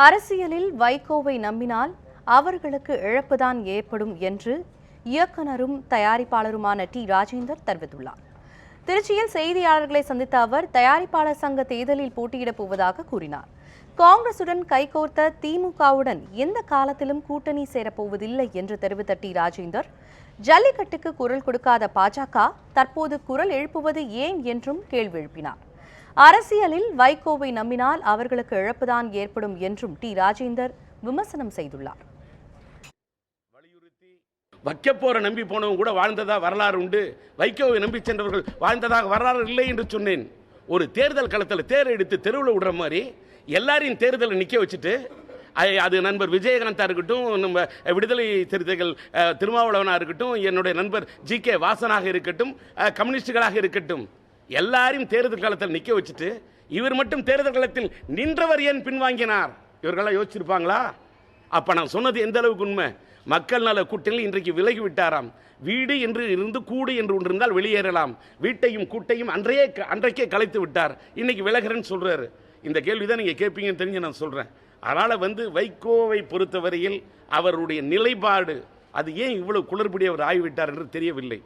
அரசியலில் வைகோவை நம்பினால் அவர்களுக்கு இழப்புதான் ஏற்படும் என்று இயக்குனரும் தயாரிப்பாளருமான டி. ராஜேந்தர் தெரிவித்துள்ளார். திருச்சியில் செய்தியாளர்களை சந்தித்த அவர் தயாரிப்பாளர் சங்க தேர்தலில் போட்டியிடப் போவதாக கூறினார். காங்கிரசுடன் கைகோர்த்த திமுகவுடன் எந்த காலத்திலும் கூட்டணி சேரப்போவதில்லை என்று தெரிவித்த டி. ராஜேந்தர் ஜல்லிக்கட்டுக்கு குரல் கொடுக்காத பாஜக தற்போது குரல் எழுப்புவது ஏன் என்றும் கேள்வி எழுப்பினார். அரசியலில் வைகோவை நம்பினால் அவர்களுக்கு இழப்புதான் ஏற்படும் என்றும் டி. ராஜேந்தர் விமர்சனம் செய்துள்ளார். வைக்க போற நம்பி போனவங்க கூட வாழ்ந்ததா வரலாறு உண்டு. வைகோவை நம்பி சென்றவர்கள் வாழ்ந்ததாக வரலாறு இல்லை என்று சொன்னேன். ஒரு தேர்தல் களத்தில் தேர் எடுத்து தெருவில் விடுற மாதிரி எல்லாரையும் தேர்தலை நிற்க வச்சுட்டு அது நண்பர் விஜயகாந்தா இருக்கட்டும் நம்ம விடுதலை சிறுத்தைகள் திருமாவளவனாக இருக்கட்டும் என்னுடைய நண்பர் ஜி. கே. வாசனாக இருக்கட்டும் கம்யூனிஸ்டுகளாக இருக்கட்டும் எல்லாரையும் தேர்தல் காலத்தில் நிற்க வச்சுட்டு இவர் மட்டும் தேர்தல் களத்தில் நின்றவர் ஏன் பின்வாங்கினார்? இவர்களாம் யோசிச்சிருப்பாங்களா? அப்போ நான் சொன்னது எந்த அளவுக்கு உண்மை? மக்கள் நல கூட்டணியில் இன்றைக்கு விலகி விட்டாராம். வீடு என்று இருந்து கூடு என்று ஒன்று இருந்தால் வெளியேறலாம். வீட்டையும் கூட்டையும் அன்றையே அன்றைக்கே கலைத்து விட்டார். இன்னைக்கு விலகிறேன்னு சொல்கிறாரு இந்த கேள்வி தான் கேட்பீங்கன்னு தெரிஞ்சு நான் சொல்கிறேன் அதனால் வந்து வைகோவை பொறுத்தவரையில் அவருடைய நிலைப்பாடு அது ஏன் இவ்வளோ குளறுபடி அவர் ஆகிவிட்டார் என்று தெரியவில்லை.